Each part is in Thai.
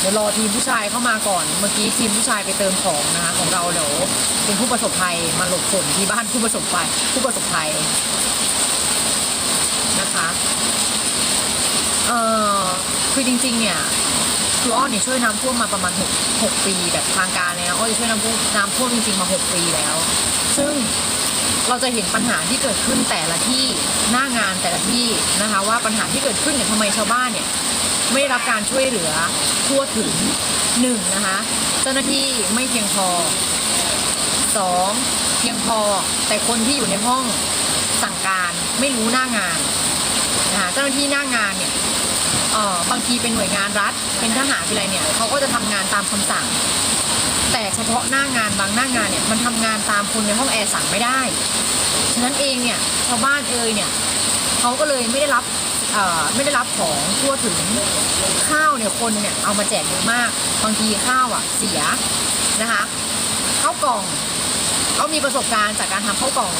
เดี๋ยวรอทีมผู้ชายเข้ามาก่อน เมื่อกี้ทีมผู้ชายไปเติมของนะคะของเราเดี๋ยวเป็นผู้ประสบภัยมาหลบฝนที่บ้านผู้ประสบภัยผู้ประสบภัยนะคะเอ่อคือจริงๆเนี่ยคืออ้อนเนี่ยช่วยน้ำท่วมมาประมาณ6 6ปีแบบทางการเลยนะอ้อนช่วยน้ำท่วมน้ำท่วมจริงๆมา 6 ปีแล้ว ซึ่งเราจะเห็นปัญหาที่เกิดขึ้นแต่ละที่หน้างานแต่ละที่นะคะ ว่าปัญหาที่เกิดขึ้นเนี่ยทำไมชาวบ้านเนี่ย ไม่ได้รับการช่วยเหลือทั่วถึงหนึ่งนะคะ เจ้าหน้าที่ไม่เพียงพอสองเพียงพอแต่คนที่อยู่ในห้องสั่งการไม่รู้หน้างานนะคะเจ้าหน้าที่หน้างานเนี่ยออบางทีเป็นหน่วยงานรัฐ เป็นทหารเป็นอะไรเนี่ยเขาก็จะทำงานตามคำสั่ง แต่เฉพาะหน้างานบางหน้างานเนี่ยมันทำงานตามคนในห้องแอร์สั่งไม่ได้ ฉะนั้นเองเนี่ยชาวบ้านเอ่ยเนี่ยเขาก็เลยไม่ได้รับ ไม่ได้รับของทั่วถึงข้าวเนี่ยคนเนี่ยเอามาแจกเยอะมากบางทีข้าวอะเสียนะคะข้าวกล่องเขามีประสบการณ์จากการทำข้าวกล่อง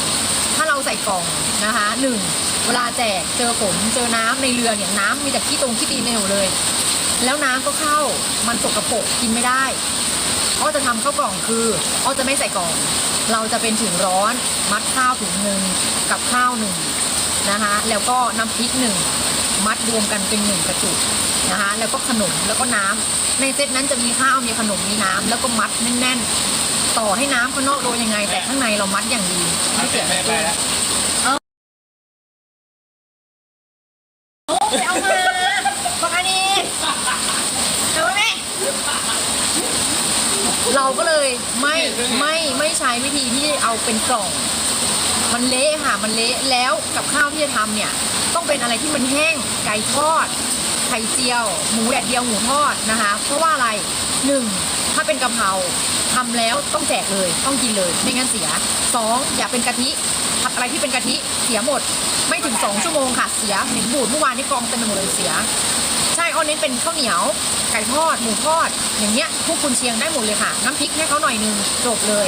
ถ้าเราใส่กล่องนะคะหนึ่งเวลาแจกเจอฝนเจอน้ำในเรือเนี่ยน้ำมีแต่ขี้ตรงขี้ตีนในหมดเลย แล้วน้ำก็เข้ามันสกปรกกินไม่ได้อ้อจะทำข้าวกล่องคืออ้อจะไม่ใส่กล่อง เราจะเป็นถุงร้อน มัดข้าวถุงหนึ่งกับข้าวหนึ่ง นะคะ แล้วก็น้ำพริกหนึ่งมัดรวมกันเป็นหนึ่งกระจุกนะคะ แล้วก็ขนมแล้วก็น้ำในเซตนั้นจะมีข้าวมีขนมมีน้ำแล้วก็มัดแน่นๆ ต่อให้น้ำข้างนอกโรยยังไง แต่ข้างในเรามัดอย่างดีไม่เสียแม่ไปแล้วไปเอามาปกติเอาไหมเราก็เลยไม่ไม่ไม่ใช้วิธีที่เอาเป็นกล่อง มันเละค่ะ มันเละแล้วกับข้าวที่จะทำเนี่ย ต้องเป็นอะไรที่มันแห้งไก่ทอดไข่เจียว หมูแดดเดียวหมูทอดนะคะ เพราะว่าอะไรหนึ่งถ้าเป็นกะเพราทำแล้วต้องแจกเลยต้องกินเลยไม่งั้นเสียสองอย่าเป็นกะทิผัดอะไรที่เป็นกะทิเสียหมด ไม่ถึงสองชั่วโมงค่ะเสียเหม็นบูดเมื่อวานนี้กองเต็มไปหมดเลยเสีย ใช่เอาเน้นเป็นข้าวเหนียว ไก่ทอด หมูทอด อย่างเงี้ยพวกคุณเชียงได้หมดเลยค่ะ น้ำพริกให้เขาหน่อยนึงจบเลย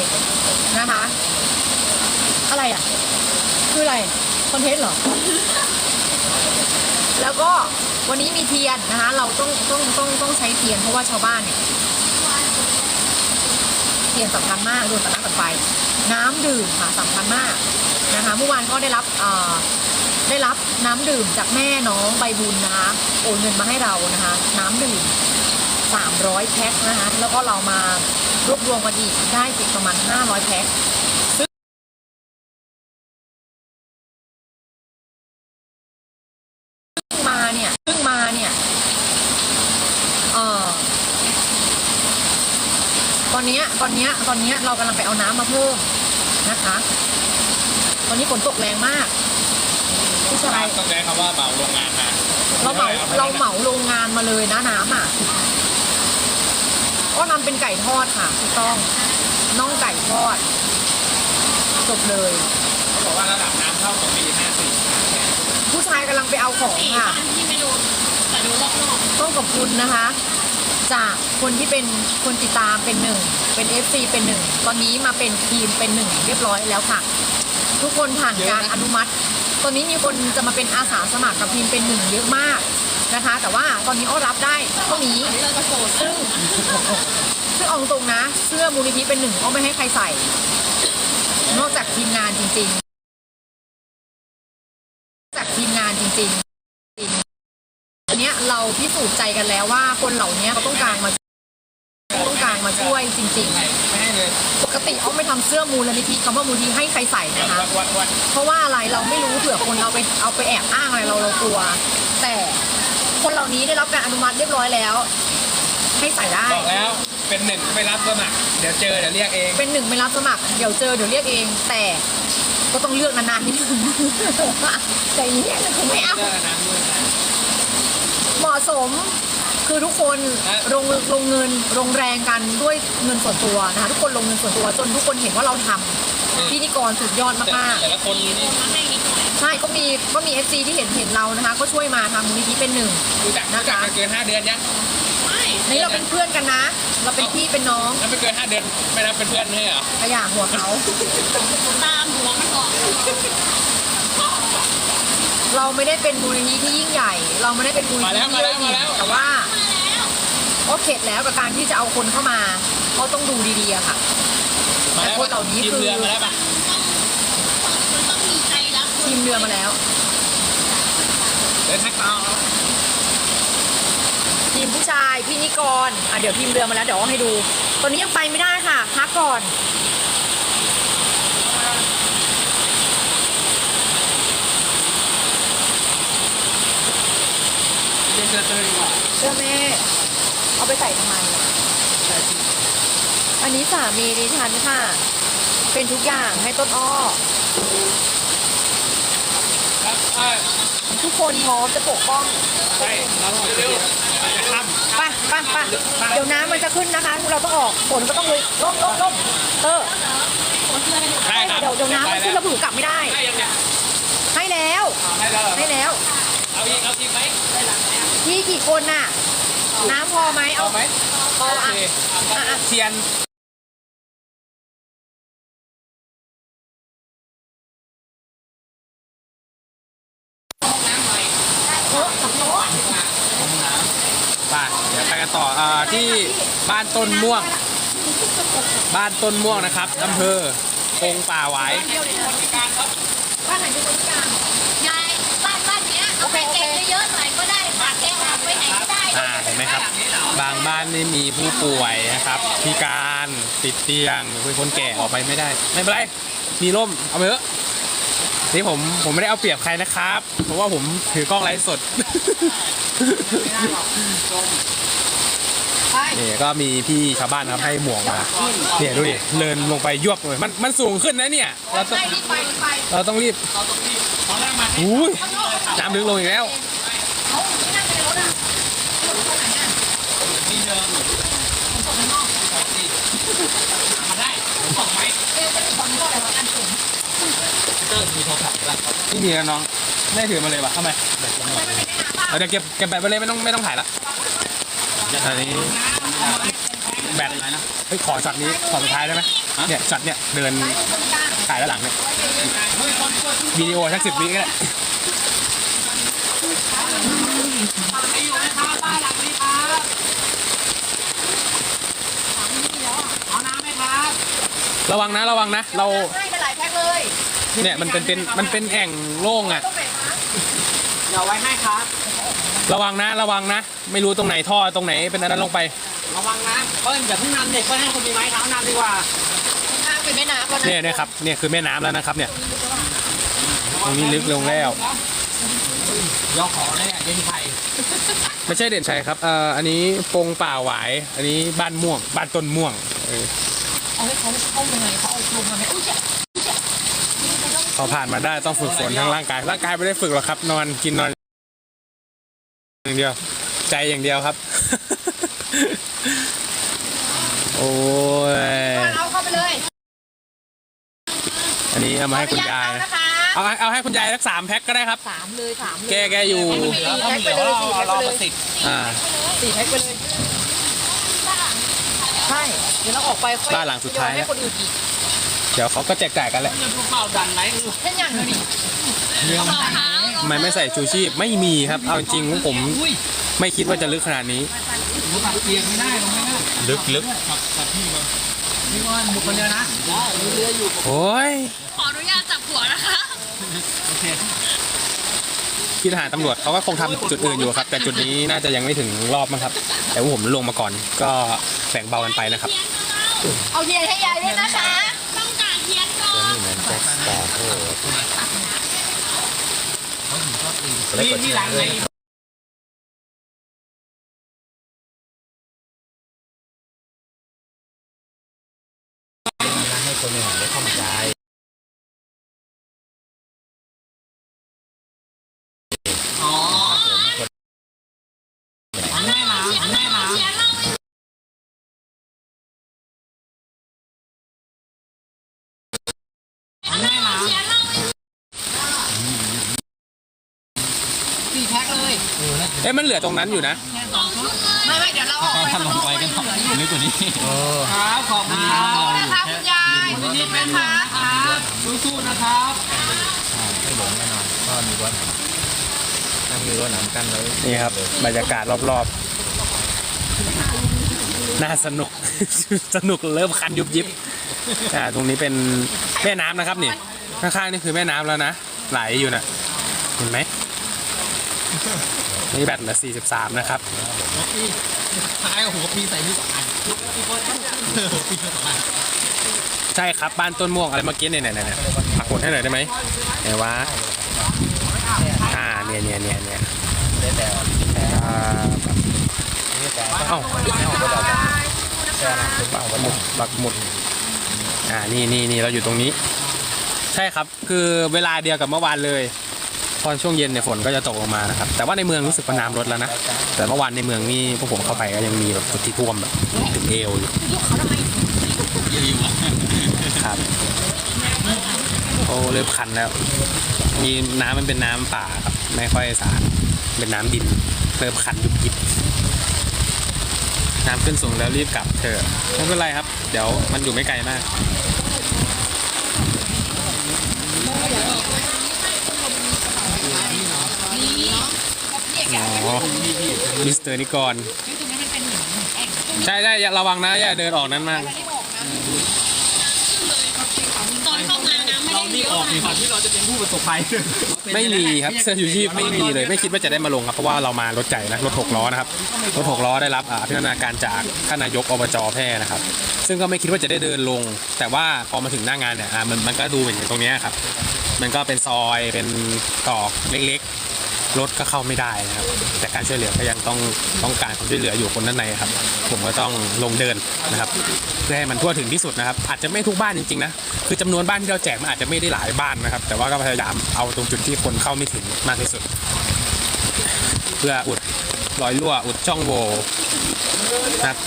นะคะ อะไรอะ คืออะไร คอนเทนต์เหรอ แล้วก็วันนี้มีเทียนนะคะ เราต้องต้องต้องต้องใช้เทียนเพราะว่าชาวบ้านเนี่ย เทียนสำคัญมากโดนตัดน้ำตัดไฟ น้ำดื่มค่ะสำคัญมากนะคะเมื่อวานก็ได้รับได้รับน้ำดื่มจากแม่น้องใบบุญนะคะโอนเงินมาให้เรานะคะ น้ำดื่ม 300 แพ็คนะคะแล้วก็เรามารวบรวมกันอีกได้อีกประมาณ 500 แพ็คซึ่งมาเนี่ยซึ่งมาเนี่ยเอ่อ ตอนเนี้ยต อนเนี้ยตอนเนี้ยเรากำลังไปเอาน้ำมาเพิ่มนะคะ ตอนนี้ฝนตกแรงมากผู้ชายต้องใช้คำว่าเหมาโรงงานมาเราเหมาเราเหมาโรงงานมาเลยนะน้ำอะก็นำเป็นไก่ทอดค่ะถูกต้องน่องไก่ทอดจบเลยเขาบอกว่าระดับน้ำเท่ากับปี54ผู้ชายกำลังไปเอาของสี่ค่ะบ้านที่ไม่ดูแต่ดูรอบนอกต้องขอบคุณนะคะ จากคนที่เป็นคนติดตามเป็นหนึ่งเป็น FC เป็นหนึ่งตอนนี้มาเป็นทีมเป็นหนึ่งเรียบร้อยแล้วค่ะ ทุกคนผ่านการอนุมัติ ตอนนี้มีคนจะมาเป็นอาสาสมัครกับทีมเป็นหนึ่งเยอะมากนะคะ แต่ว่าตอนนี้อ้อรับได้เท่านี้เลิกกระโดดซึ่งซึ่งเอาตรงนะ เสื้อมูลนิธิเป็นหนึ่งอ้อไม่ให้ใครใส่ นอกจากทีมงานจริง ๆ จากทีมงานจริงๆจริงอัน เนี้ยเราพิสูจน์ใจกันแล้วว่าคนเหล่านี้เขาต้องการมาต้องการมาช่วยจริงไม่ไม่ให้เลยๆปกติอ้อไม่ทำเสื้อมูลนิธิคำว่ามูลนิธิให้ใครใส่นะคะวัดวัดวัดเพราะว่าอะไรเราไม่รู้เผื่อคนเอาไปเอาไปแอบอ้างอะไรเราเรากลัว แต่คนเหล่านี้ได้รับการอนุมัติเรียบร้อยแล้ว ให้ใส่ได้บอกแล้วเป็นหนึ่งไม่รับสมัครเดี๋ยวเจอเดี๋ยวเรียกเอง เป็นหนึ่งไม่รับสมัครเดี๋ยวเจอเดี๋ยวเรียกเอง แต่ก็ต้องเลือกนานๆนิดนึงใจเย็นคือไม่เอา มาะสมคือทุกคนฮะลงลงเงินลงแรงกันด้วยเงินส่วนตัวนะคะทุกคนลงเงินส่วนตัวจนทุกคนเห็นว่าเราทำพิธีกรสุดยอดแต่มากแต่ละคนนี่มาให้นิดหน่อยๆใช่ก็มีก็มีเอฟซีที่เห็นเห็นเรานะคะ ก็ช่วยมาทำมูลนิธิเป็นหนึ่งรู้จักรู้จักกันเกิน5เดือนยังไม่นี่เราเป็นเพื่อนกันนะ เราเป็นพี่เป็นน้องถ้าไม่เกิน5เดือนไม่นับเป็นเพื่อนเลยเหรอขยะหัวเขาตามหัวมันก่อน เราไม่ได้เป็นมูลนิธิที่ยิ่งใหญ่ เราไม่ได้เป็นมูลนิธิที่เยอะหยิ่งแต่ว่ามาแล้วอ้อก็เข็ดแล้วกับการที่จะเอาคนเข้ามาเขาต้องดูดีๆอะค่ะ แต่คนเหล่านี้ทีมคือเรือมาแล้วป่ะมันต้องมีใจรักทีมเรือมาแล้วเดินทักต่อทีมผู้ชายพี่นิกรอะเดี๋ยวทีมเรือมาแล้วเดี๋ยวเอาให้ดู ตอนนี้ยังไปไม่ได้ค่ะพักก่อน เดินเรือเจอดีกว่าเชื่อแม่เอาไปใส่ทำไมอะอันนี้สามีดิฉันค่ะ เป็นทุกอย่างให้ต้นอ้อ ครับทุกคนพร้อมจะปกป้องใช่เราต้องเร็วๆจะค่ำไปไปไปเดี๋ยวน้ำมันจะขึ้นนะคะ เราต้องออกฝนก็ต้องเลยลบลบลบเออใช่ครับเดี๋ยวเดี๋ยวน้ำมันขึ้นแล้วผือกลับไม่ได้ ได้ยังเนี่ย ให้แล้ว เอาให้แล้ว ให้แล้ว เอาอีกเอาอีกไหม พี่ กี่คนน่ะ น้ำพอไหมเอาเอาไหมพอโออะเคอะอะ เทียนโต๊ะสองโต๊ะไปเดี๋ยวไปกันต่ออ่าที่บ้านต้นม่วง บ้านต้นม่วงนะครับอำเภอคงป่าหวาย บ้านไหนเป็นคนพิการ อ่าเห็นไหมครับ บางบ้านนี่มีผู้ป่วยนะครับ พิการติดเตียงหรือเป็นคนแก่ออกไปไม่ได้ ไม่เป็นไร มีร่มเอาไปเถอะนี่ผมผมไม่ได้เอาเปรียบใครนะครับ เพราะว่าผมถือกล้องไลฟ์สดไปนี่ก็มีพี่ชาวบ้านครับให้หมวกมา เนี่ยดูดิเลินลงไปยวบเลยมันมันสูงขึ้นนะเนี่ย เราต้องไปรีบไปรีบไปเราต้องรีบอุ้ยน้ำลึกลงอีกแล้ว เขาไม่นั่งในรถอะรถคนไหนอะ ที่เดิม ผมส่งไปนอก มาได้ผมบอกไหม เอ๊ะจะเป็นคนก็อะไรวะอันสูง เตอร์มีโทรศัพท์แล้วนี่มีนะน้องไม่ถือมาเลยวะทำไมไม่ไม่เป็นน้ำป่ะเอาเดี๋ยวเก็บเก็บแบตไปเลยไม่ต้องไม่ต้องถ่ายละอันนี้แบตอะไรนะเฮ้ยขอช็อตนี้ขอสุดท้ายได้ไหมเนี่ยช็อตเนี่ยเดินไปเป็นคนพิการถ่ายด้านหลังเนี่ยวิดีโอสักสิบวิก็ได้เอาน้ำไหมครับระวังนะระวังนะ เราให้มาหลายแพ็คเลย เนี่ยมันเป็นเป็นมันเป็นแอ่งโล่งอะต้องไหนคะเดี๋ยวไว้ให้ครับ ระวังนะระวังนะ ไม่รู้ตรงไหนท่อตรงไหนเป็นอันนั้นลงไประวังนะเปิ้ลอย่าเพิ่งนำเด็กเปิ้ลให้คนมีไม้เท้านำดีกว่าข้างเป็นแม่น้ำก็เนี่ยเนี่ยครับเนี่ยคือแม่น้ำแล้วนะครับ เนี่ย ตรงนี้ลึกลงแล้ว ยอขอเลยอะเย็นไข่ไม่ใช่เด่นชัยครับเอ่ออันนี้ปงป่าหวาย อันนี้บ้านม่วง บ้านต้นม่วงเออเอาให้เขาเข้ายังไงเขาเอาลงมาไหมอุ้ยเจ็บ เขาผ่านมาได้ต้องฝึกฝนทั้งร่างกาย ร่างกายไม่ได้ฝึกหรอกครับ นอนกินนอนอย่างเดียว ใจอย่างเดียวครับ โอ้ยเอาเข้าไปเลย อันนี้เอามาให้คุณยายเอนะนะคะเอาเอาให้คุณยายสักสามแพ็คก็ได้ครับ สามเลยสามเลยแกแกอยู่สี่แพ็คไปเลยสี่แพ็คไปเลยอ่าสี่แพ็คไปเลย ใช่ เดี๋ยวเราออกไปค่อยบ้านหลังสุดท้ายให้คนอื่นอีก เดี๋ยวเขาก็แจกจ่ายกันแหละจะพวกเราดันไหมเช่นอย่างเดียวดิรองเท้าทำไมไม่ใส่ชูชีพไม่มีครับเอาจริงๆผมไม่คิดว่าจะลึกขนาดนี้เตียงไม่ได้ลงไม่ได้ลึกลึกนี่ว่าบุคคลเดียวนะเรืออยู่โอ้ยขออนุญาตจับหัวนะคะโอเคพี่ทหารตำรวจเขาก็คงทำจุดอื่นอยู่ครับ แต่จุดนี้น่าจะยังไม่ถึงรอบมั้งครับ แต่ว่าผมลงมาก่อนก็แบ่งเบากันไปนะครับ เอาเทียนให้ยายด้วยนะคะ ต้องการเทียนก่อน นี่ที่หลังไหน เอ๊ะมันเหลือตรงนั้นอยู่นะสองชุดเลยไม่ไม่เดี๋ยวเราออกไปข้างนอกไปเหลืออยู่ลึกกว่านี้ำครับขอบคุณครัขอบคุณบนะคะคุณยายขอบคุณนะคะครับสู้ๆนะครับนี่ครับบรรยากาศรอบน่าสนุกสนุกเริ่มคันยุบยิบอ่าตรงนี้เป็นแม่น้ำนะครับนี่ข้างๆนี่คือแม่น้ำแล้วนะไหลอยู่นะเห็นไหม นี่แบตเหลือ43 นะครับท้ายกับหัวปีใส่นี่สองอันหัวปีสองอันใช่ครับบ้านต้นม่วงอะไรเมื่อกี้เนี่ยเนี่ยเนี่ยปักหมุดให้หน่อยได้ไหมไหนวะอ่าเนี่ยเนี่ยเนี่ยเนี่ยอ่าเอ้าปักหมุดปักหมุดอ่านี่นี่นี่เราอยู่ตรงนี้ ใช่ครับคือเวลาเดียวกับเมื่อวานเลย ตอนช่วงเย็นเนี่ยฝนก็จะตกลงมานะครับ แต่ว่าในเมืองรู้สึกว่าน้ำลดแล้วนะ แต่เมื่อวานในเมืองนี่พวกผมเข้าไปก็ยังมีแบบจุดที่ท่วมแบบถึงเอวอยู่ครับโอ้เริ่มคันแล้ว มีน้ำมันเป็นน้ำป่าครับไม่ค่อยสะอาดเป็นน้ำดินเริ่มคันยุบยิบน้ำขึ้นสูงแล้วรีบกลับเถอะไม่เป็นไรครับ เดี๋ยวมันอยู่ไม่ไกลมาก อ๋อมิสเตอร์นิกรใช่ใช่อย่าระวังนะอย่าเดินออกนั้นมากตอนเข้ามาน้ำไม่เราได้นี่เยออกอะในฝันที่เราจะเป็นผู้ประสบภัยไม่มีครับเสื้อชูชีพไม่มีเลย ไม่คิดว่าจะได้มาลงครับเพราะว่าเรามารถใหญ่นะรถหกล้อนะครับรถหกล้อได้รับอ่าพิจารณาการจากท่านนายกอบจแพร่นะครับ ซึ่งก็ไม่คิดว่าจะได้เดินลง แต่ว่าพอมาถึงหน้างานเนี่ยอ่ามันมันก็ดูอย่างตรงเนี้ยครับ มันก็เป็นซอยเป็นตอกเล็กๆ รถก็เข้าไม่ได้นะครับ แต่การช่วยเหลือก็ยังต้องต้องการความช่วยเหลืออยู่คนด้านในครับ ผมก็ต้องลงเดินนะครับ เพื่อให้มันทั่วถึงที่สุดนะครับ อาจจะไม่ทุกบ้านจริงๆนะ คือจำนวนบ้านที่เราแจกมันอาจจะไม่ได้หลายบ้านนะครับ แต่ว่าก็พยายามเอาตรงจุดที่คนเข้าไม่ถึงมากที่สุด เพื่ออุดรอยรั่วอุดช่องโหว่นะครับ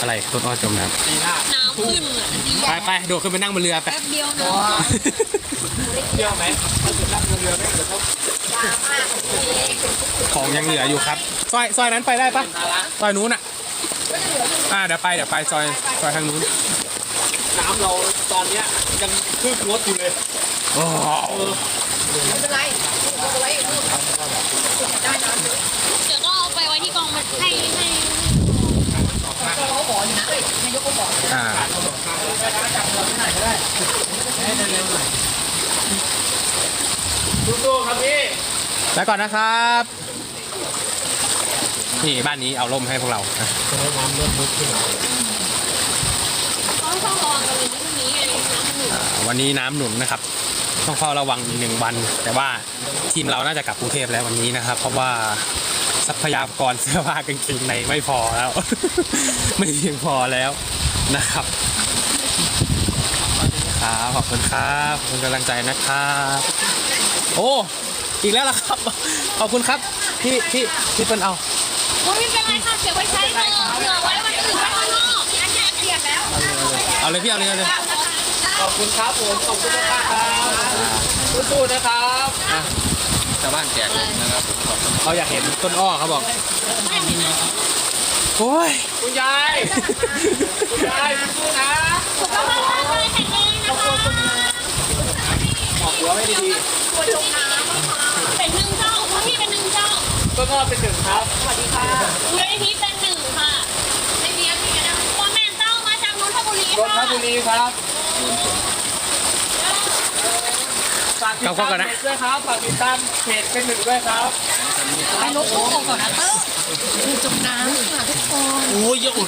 อะไรต้นอ้อจมน้น้ำ ขึ้นอะำไปไปโดดขึ้นไปนั่งบนเรือไป แป๊บเดียวเนาะเที่ยวไหมของยังเหลืออยู่ครับ ซอยซอยนั้นไปได้ปะซอยนู้นอะ อ่าเดี๋ยวไปเดี๋ยวไปซอยซอยทางนู้นน้ำเราตอนเนี้ยยังครึ่งรถอยู่เลยโอ้ไม่เป็นไรไม่เป็นไรเดี๋ยวก็เอาไปไว้ที่กองมันให้ให้ เขาบอกอยู่นะเอ้ยนายกเขาบอก อ่า แล้วครับพี่ไปก่อนนะครับนี่บ้านนี้เอาร่มให้พวกเรานะต้องเข้าระวังกันเลยที่นี้ไงน้ำหนุนอ่าวันนี้น้ำหนุนนะครับ ต้องเฝ้าระวังอีกหนึ่งวัน แต่ว่าทีมเราน่าจะกลับกรุงเทพแล้ววันนี้นะครับ เพราะว่าทรัพยากรเสื้อผ้ากางเกงในไม่พอแล้ว ไม่เพียงพอแล้วนะครับ ขอบคุณครับ ขอบคุณกำลังใจนะครับ โอ้ อีกแล้วล่ะครับ ขอบคุณครับ พี่พี่พี่เปิ้ลเอาโอ้ยไม่เป็นไรค่ะเก็บไว้ใช้เถอะเผื่อไว้วันอื่นไปข้างนอกงั้นแค่เปลี่ยนแล้ว เอาเลยพี่เอาเลยเอาเลยขอบคุณครับผมขอบคุณมากครับสู้ๆนะครับชาวบ้านแจกนะครับเขาอยากเห็นต้นอ้อเขาบอกโอ้ยคุณยาย คุณยายสู้ๆนะสุขภาพร่างกายแข็งแรง นะคะออกหัวให้ดีเป็นหนึ่งเจ้าคุณพี่เป็นหนึ่งเจ้าก็ก็เป็นหนึ่งครับ สวัสดีคุณไอพีเป็นหนึ่งค่ะในเบียร์พี่นะตัวแม่เจ้ามาจากนนทบุรีรถค่ะบุรีครับฝากติดเอาเข้าตามก่อนเพจด้วยครับฝากติดตามเพจเป็นหนึ่งด้วยครับไปลบโอ้ก่อนนะเต้อจมน้ำค่ะทุกคนโอ้ยอย่าอุด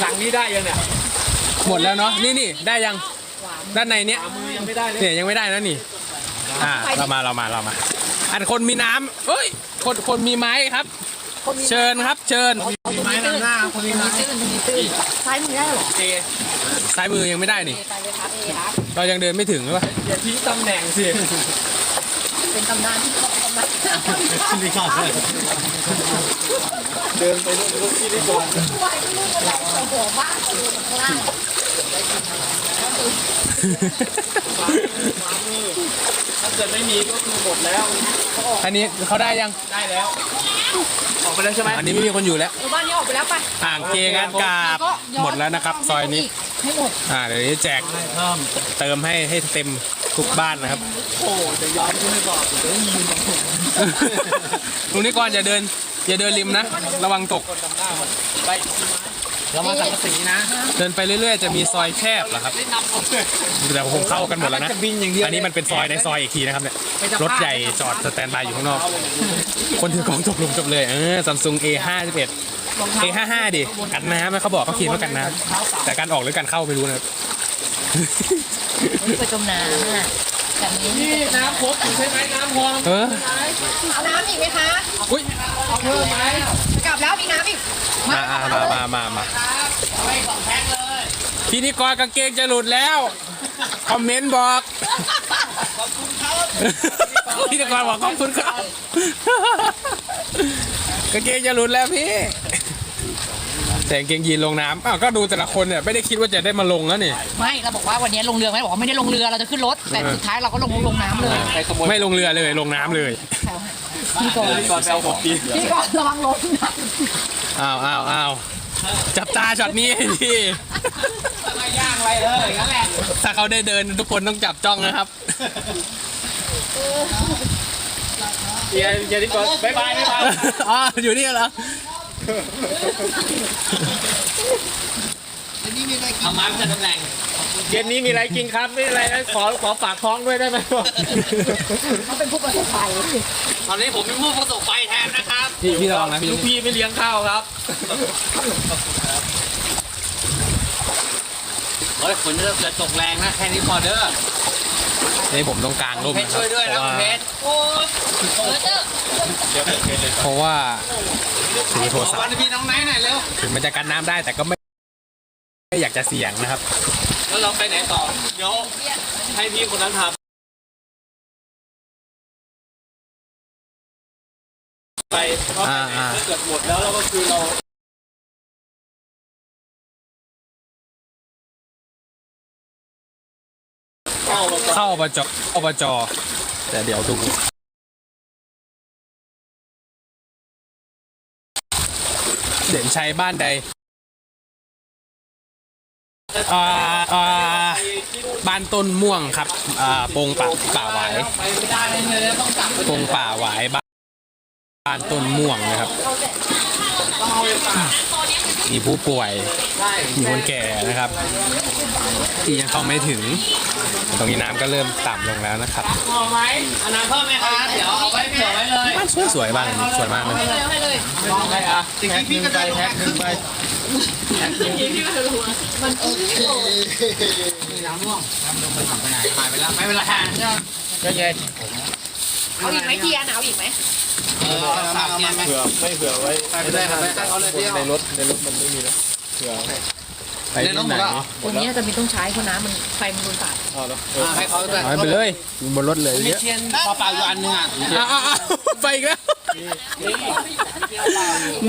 หลังนี้ได้ยังเนี่ย หมดแล้วเนาะนี่นี่ได้ยังด้านในเนี้ยมือยังไม่ได้เลยเนี่ยยังไม่ได้นะนี่อ่าเรามาเรามาเรามา อันคนมีน้ำเอ้ยคนคนมีไม้ครับ เชิญครับ เชิญไม้นำหน้าคนนี้นะตื้นตรงนี้ตื้นซ้ายมือได้เหรอเจซ้ายมือยังไม่ได้นี่ไปเลยครับเอครับเรายังเดินไม่ถึงหรือเปล่าอย่าทิ้งตำแหน่งสิเป็นตำนานที่ เขาตำนานนี่ครับเดินไปนู่นนู่นที่นี่ก่อนไหวลูกอะไรหัวบ้านอยู่ข้างล่าง ถ้าเกิดไม่มีก็คือหมดแล้ว อันนี้เขาได้ยัง ได้แล้ว ออกไปแล้วใช่ไหมอันนี้ไม่มีคนอยู่แล้วหมู่บ้านนี้ออกไปแล้วไปอ่างเกงานกาบก็ย้อนหมดแล้วนะครับ ซอยนี้ ให้หมด อ่าเดี๋ยวนี้แจกเพิ่มเติมให้ให้เต็มทุกบ้านนะครับ โอ้จะย้อนขึ้นไปบอกเดี๋ยวยืนตรงผมลุงนิกรอย่าเดิน อย่าเดินริมนะ ระวังตกเรามาสังกะสีนะ เดินไปเรื่อย ๆ จะมีซอยแคบเหรอครับแต่ผมเข้ากันหมดแล้วนะจะบินอย่างเดียวอันนี้มันเป็นซอยในซอยอีกทีนะครับเนี่ยรถใหญ่จอดสแตนบายอยู่ข้างนอก คนถือกล้องตกหลุมจบเลย เออซัมซุง A51 A55 ดิ กันน้ำนะเขาบอกเขาเขียนว่ากันน้ำแต่การออกหรือการเข้าไม่รู้นะครับ ไปจมน้ำอะ แบบนี้นี่น้ำครบใช่ไหมน้ำพอเออเอาน้ำอีกไหมคะอุ้ยเพิ่มไหมกลับแล้วมีน้ำอีกมาอ่ามามามามาพิธีกรกางเกงจะหลุดแล้ว คอมเมนต์บอกพิธีกรบอกขอบคุณครับกางเกงจะหลุดแล้วพี่ แต่กางเกงยีนลงน้ำอ้าวก็ดูแต่ละคนเนี่ยไม่ได้คิดว่าจะได้มาลงแล้วนี่ ไม่เราบอกว่าวันนี้ลงเรือไหมบอกว่าไม่ได้ลงเรือเราจะขึ้นรถแต่สุดท้ายเราก็ลงลงน้ำเลยไปขโมยไม่ลงเรือเลยลงน้ำเลยพี่ก่อนก่อนไปเอาของปีพี่ก่อนระวังรถนะอ้าวอ้าวอ้าวจับตาช็อตนี้ให้ดีไม่ย่างอะไรเอออย่างนั้นแหละถ้าเขาได้เดินทุกคนต้องจับจ้องนะครับเดี๋ยวเดี๋ยวดีกว่าบ๊ายบายบ๊ายบายอ๋ออยู่นี่เหรอ เอามาเป็นตำแหน่งเย็นนี้มีอะไรกินครับไม่อะไรนะขอขอฝากท้องด้วยได้ไหมเขาเป็นผู้ประสบภัยตอนนี้ผมเป็นผู้ประสบภัยแทนนะครับพี่พี่ระวังนะพี่ ลูกพี่ไม่เลี้ยงข้าวครับเฮ้ยฝนเริ่มจะตกแรงนะแค่นี้พอเด้อ นี่ผมต้องกลางร่มเพชรช่วยด้วยนะคุณเพชรโอ้เออเจอเพราะว่าถือโทรศัพวันท์พี่น้องไนท์หน่อยเร็วถึงมันจะกันน้ำได้แต่ก็ไม่ไม่อยากจะเสี่ยงนะครับ แล้วเราไปไหนต่อเดี๋ยวให้พี่คนนั้นทำไปก็ไปไหนอ่าถ้าเกิดหมดแล้วเราก็คือเรา เข้าอนเข้าอบจอบจแต่เดี๋ยวทุกเด่นชัยบ้านใดอ่าอ่าบ้านต้นม่วงครับอ่าปงป่าป่าหวายไปไม่ได้เลยต้องปงป่าหวายบ้าน บ้านต้นม่วงนะครับต้องเอาไปฝากมีผู้ป่วยได้มีคนแก่นะครับ ที่ยังเข้าไม่ถึง ตรงนี้น้ำก็เริ่มต่ำลงแล้วนะครับพอไหมเอาน้ำเพิ่มไหมครับเดี๋ยวเอาไว้เผื่อไว้เลยบ้านสวยๆบ้านสวยมากเลยให้เลยให้เลยลองไปอะจริงๆพี่ก็ได้แพ็คขึ้นไปน้ำม่วงน้ำลงไปสั่งไปไหนหายไปแล้วไม่เป็นไรก็เย็น เอาอีกไหมเทียนเอาอีกไหมเออสามเนี่ยไหมเผื่อไม่เผื่อไว้ไปไปเลยไปเอาเลยเดียวในรถในรถมันไม่มีนะเผื่อไปที่ไหนตัวนี้จะมีต้องใช้เพราะน้ำมันไฟมันรุนตัดเอาแล้วเออให้เขาด้วยเอาไปเลยบนรถเลยมีเยอะเทียนปลาเปล่าอยู่อันนึงอะอ้าวอ้าวอ้าวไปอีกแล้ว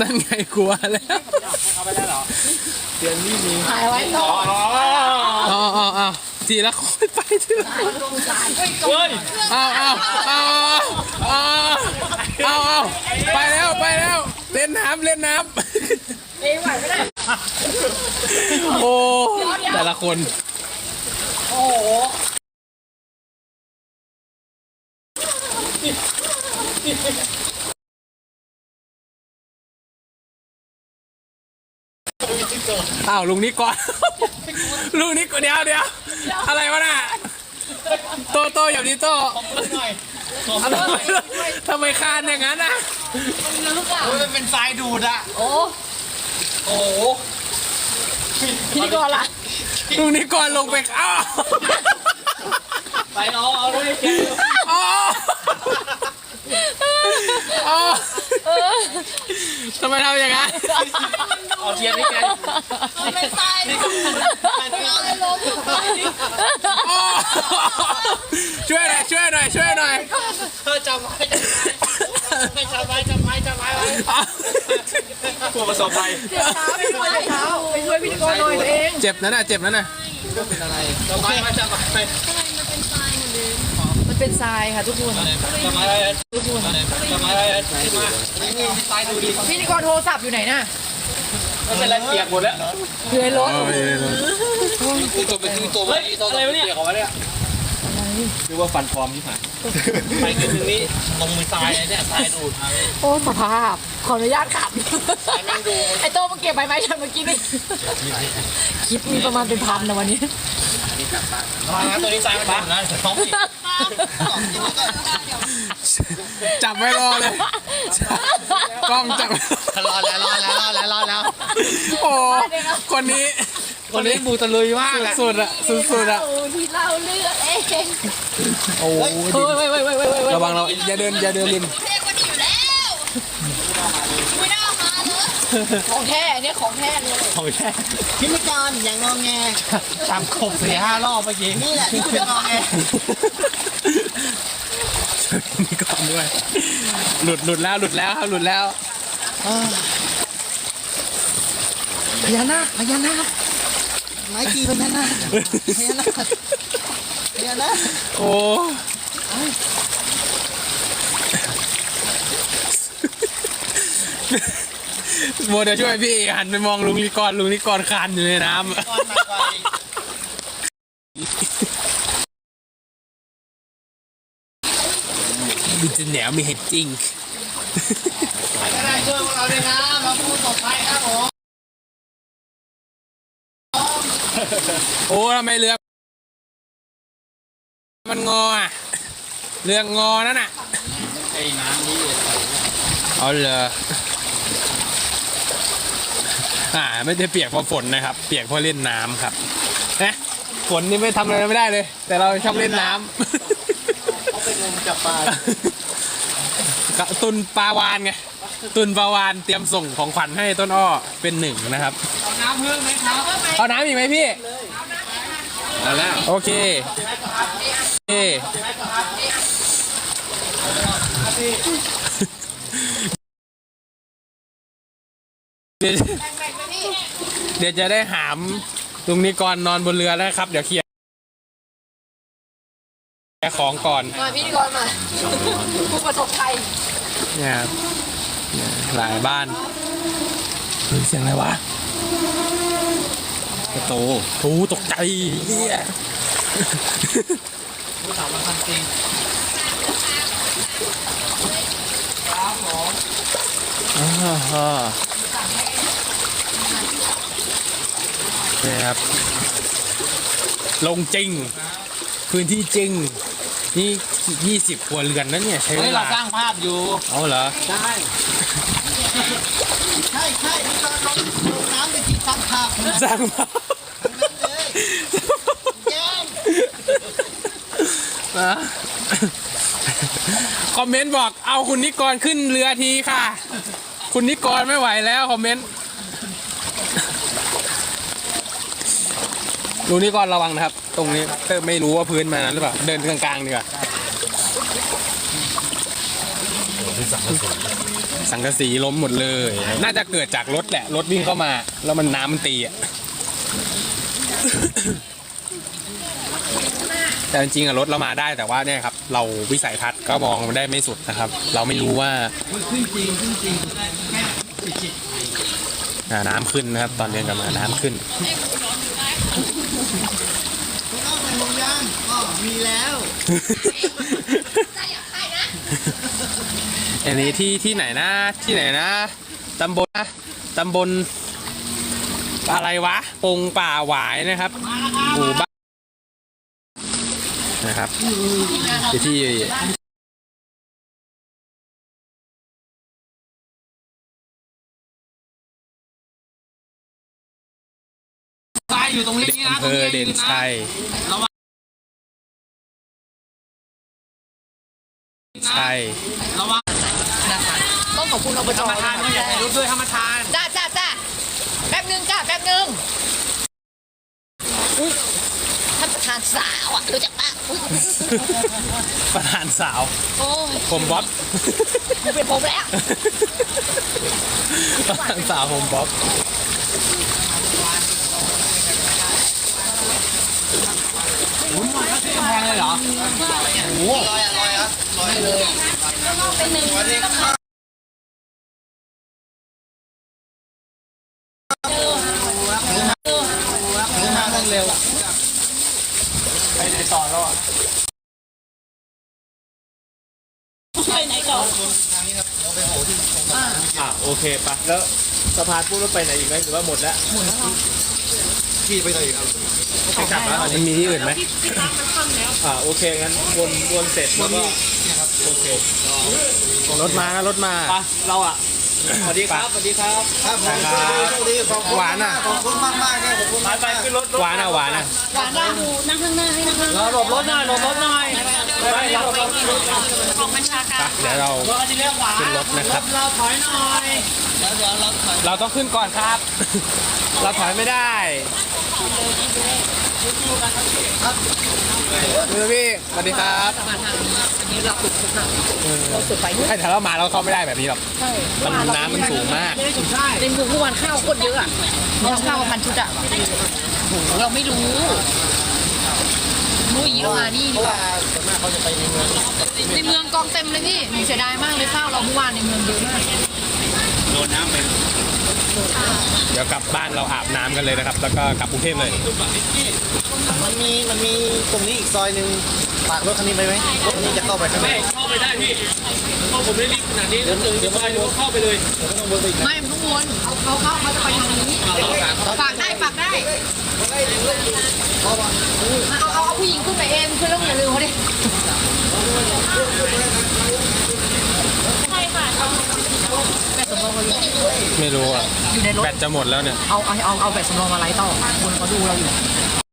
นั่นไงกลัวแล้วถ่ายไว้ก่อนอ๋ออ๋ออ๋อ ทีละคนไปทีละคนเฮ้ยเอาเอาเอาเอาเอาเอาไปแล้วไปแล้วเล่นน้ำเล่นน้ำเอ้ไหวไม่ได้โอ้แต่ละคนโอ้โห อ้าวลุงนี่ก่อน ลุงนี่ก่อนเดี๋ยวเดี๋ยวอะไรวะน่ะโตโตอย่างนี้โตทำไมทำไมคานอย่างนั้นอะมันเป็นไฟดูดอะ โอ้โอ้โหพิธีกรล่ะลุงนี่ก่อนลงไปอ้าว ไปเอาเอาด้วยเทียน อ้าวอ้าวทำไมทำอย่างนั้นเอาเทียนนี่แกมันเป็นทรายเอาเลยลงอ้าวช่วยหน่อยช่วยหน่อยช่วยหน่อยเธอจำไว้ไม่จำไว้จำไว้จำไว้ไว้อ้าวผู้ประสบภัยไปช่วยเท้าไปช่วยพิธีกรหน่อยตัวเองเจ็บนะน่ะเจ็บนะน่ะเป็นอะไรจำไว้ไว้จำไว้ไปมันเป็นทรายค่ะทุกคน จำไว้ทุกคนจำไว้ที่มานี่ไฟดูดีพิธีกรโทรศัพท์อยู่ไหนน่ะไม่เป็นไรเปียกหมดแล้วอยู่ในรถคือตัวเป็นตัวตัวตัวตัวเปียกออกมาเนี่ยหรือว่าฟันปลอมที่ผ่านไปนิดนึงนี่ลงมือทรายเลยเนี่ยทรายดูดมาเลยโอ้สภาพ ขออนุญาตขับไอ้โต้มึงเก็บใบไม้ฉันเมื่อกี้นี่คลิปมีประมาณเป็นพันนะวันนี้ระวังนะตัวนี้ทรายมันดูดนะท้องผิด จับไว้รอเลยกล้องจับรอแล้วรอแล้วรอแล้วรอแล้วโอ้คนนี้ คนนี้บูตะลุยมากอะสุดๆอะสุดๆอะที่เล่าเรื่องเองโอ้เฮ้ยเฮ้ยเฮ้ยเฮ้ยเฮ้ยเฮ้ยระวังเราอย่าเดินอย่าเดินริมเท่กว่านี้อยู่แล้วไม่ได้เอามาเลยของแท้เนี่ยของแท้เลยของแท้พิธีกรอย่างงอแงตามขบสี่ห้ารอบเมื่อกี้นี่แหละที่คุณจะงอแง นี่ก่อนด้วย หลุดหลุดแล้วหลุดแล้วครับหลุดแล้วพญานาคพญานาคไม้กีพญานาคพญานาคพญานาคโอ้โมเดี๋ยวช่วยพี่หันไปมองลุงลิกรลุงลิกรคานอยู่ในน้ำ ก้อ นมากไวมีจะแหนวมีเห็ดจริงไม่ได้ช่วยพวกเราเลยนะมาพูดต่อไปครับผมโอ้ทำไมเรือ มันงออะเรืองอนั่นน่ะไอ้น้ำนี่เอาเลยอ่าไม่ได้เปียกเพราะฝนนะครับ เปียกเพราะเล่นน้ำครับนะฝนนี่ไม่ทำอะไรไม่ได้เลย แต่เราชอบเล่นน้ำเขาไปงมจับปลา กระตุนปลาวานไงตุนปลาวานเตรียมส่งของขวัญให้ต้นอ้อเป็นหนึ่งนะครับเอาน้ำพึ่งไหมครับเอาน้ำอีกไหมพี่เอาแล้วโอเคโอเคเดี๋ยวเดี๋ยวจะได้หามลุงนิกรนอนบนเรือแล้วครับ เดี๋ยวเคลียร์ เคลียร์ของก่อนมาพิธีกรมาผู้ประสบภัยเนี่ยครับเนี่ยหลายบ้านเฮ้ยเสียงอะไรวะกระโตโอ้ตกใจเฮียผู้สาวมันทำจริงอ่าฮะนี่ครับ ลงจริง พื้นที่จริง นี่ยี่สิบครัวเรือนนะเนี่ยใช้เวเฮ้ยเราลาสร้างภาพอยู่ เอาเหรอใช่ใช่ใช่ที่ตอนลงลงน้ำไปที่ซับภาพคนนั้นสร้างมาเลยแย่งนะคอมเมนต์บอกเอาคุณนิกรขึ้นเรือทีค่ะ คุณนิกรไม่ไหวแล้วคอมเมนต์ ดูนิกรระวังนะครับ ตรงนี้ไม่รู้ว่าพื้นมาหรือเปล่า เดินกลางๆดีกว่าสังกะสีล้มหมดเลย น่าจะเกิดจากรถแหละ รถวิ่งเข้ามา แล้วมันน้ำมันตีอะ แต่จริงๆอะรถเรามาได้แต่ว่าเนี่ยครับ เราวิสัยทัศน์ก็มองมันได้ไม่สุดนะครับ เราไม่รู้ว่าอ่าน้ำขึ้นนะครับ ตอนเดินกลับมาน้ำขึ้น คุณเอาไปลงย่างก็ มีแล้วอันนี้ที่ที่ไหนนะ ที่ไหนนะตำบลนะตำบลอะไรวะปงป่าหวายนะครับหมู่บ้านนะครับที่ที่ทรายอยู่ตรงนี้นะอำเภอเด่นชัย ระวังต้องขอบคุณอบจธรรมทานด้วยอย่าถ่ายรูปด้วยธรรมทานจ้าจ้าจ้าแป๊บนึงจ้าแป๊บนึงอุ้ยท่านประธานสาวอะรู้จักปะอุ้ยประธานสาว โอ้ยผมบ๊อบกูเป็นผมแล้ว ประธานสาวผมบ๊อบ หมุนมาแล้วที่แพงเลยเหรอ โอ้โลอยอะลอยครัลอยเลยเป็นหนึ่งเร็วไปไหนต่อรอดไปไหนต่อทางนี้ครับเราไปหที่อ่าโอเคปะแล้วสะพานปุ๊บแล้วไปไหนอีกไหมหรือว่าหมดแล้วหมดแล้วขี่ไปไหนอีกครับ ไปกลับแล้วมันมีที่อื่นไหมพี่พี่ตั้งมันค่ำแล้วอ่าโอเคงั้นวนวนเสร็จแล้วก็โอเครถมานะรถมา ไปเราอะสวัสดีครับสวัสดีครับครับผมโชคดีขอบคุณหวานอะขอบคุณมากมากๆครับขอบคุณไปมากไปๆขึ้นรถหวานอะหวานอะหวานเราดูนั่งข้างหน้าให้นั่งข้างหน้าเราหลบรถหน่อยหลบรถหน่อยไปเราไปออกบัญชาการเดี๋ยวเรารถที่เรียกหวานขึ้นรถนะครับเราถอยหน่อยเราต้องขึ้นก่อนครับ เราถอยไม่ได้ มือพี่สวัสดีครับมาทางนี้อันนี้เราสุดสุดนะเราสุดไปไอ้ถ้าเรามาเราเข้าไม่ได้แบบนี้หรอกใช่มันน้ำมันสูงมากในเมืองเมื่อวานข้าวโคตรเยอะอะเราข้าวพันชุดอะเราไม่รู้รู้อย่นี้เรามานี่ดีกว่าส่วนมากเขาจะไปในเมืองในเมืองกองเต็มเลยพี่เสียดายมากเลยข้าวเราเมื่อวานในเมืองเยอะมากโดนน้ำไป เดี๋ยวกลับบ้านเราอาบน้ำกันเลยนะครับ แล้วก็กลับกรุงเทพเลย มันมีมันมีตรงนี้อีกซอยหนึ่งฝากรถคันนี้ไปไหมรถคันนี้จะเข้าไปข้างในไม่เข้าไปได้พี่เพราะผมไม่ได้รีบขนาดนี้เดี๋ยวเดี๋ยวไปเดี๋ยวเข้าไปเลยไม่มันต้องวนเขาเขาเขาเขาจะไปทางนี้ฝากได้ฝากได้เอาเอาเอาผู้หญิงขึ้นไปเองคือต้องอย่าลืมเขาดิใช่ค่ะ แบตสำรองเราอยู่ไม่รู้อะ อยู่ในรถแบตจะหมดแล้วเนี่ย เอาเอาเอาเอาแบตสำรองมาไล่ต่อคนเขาดูเราอยู่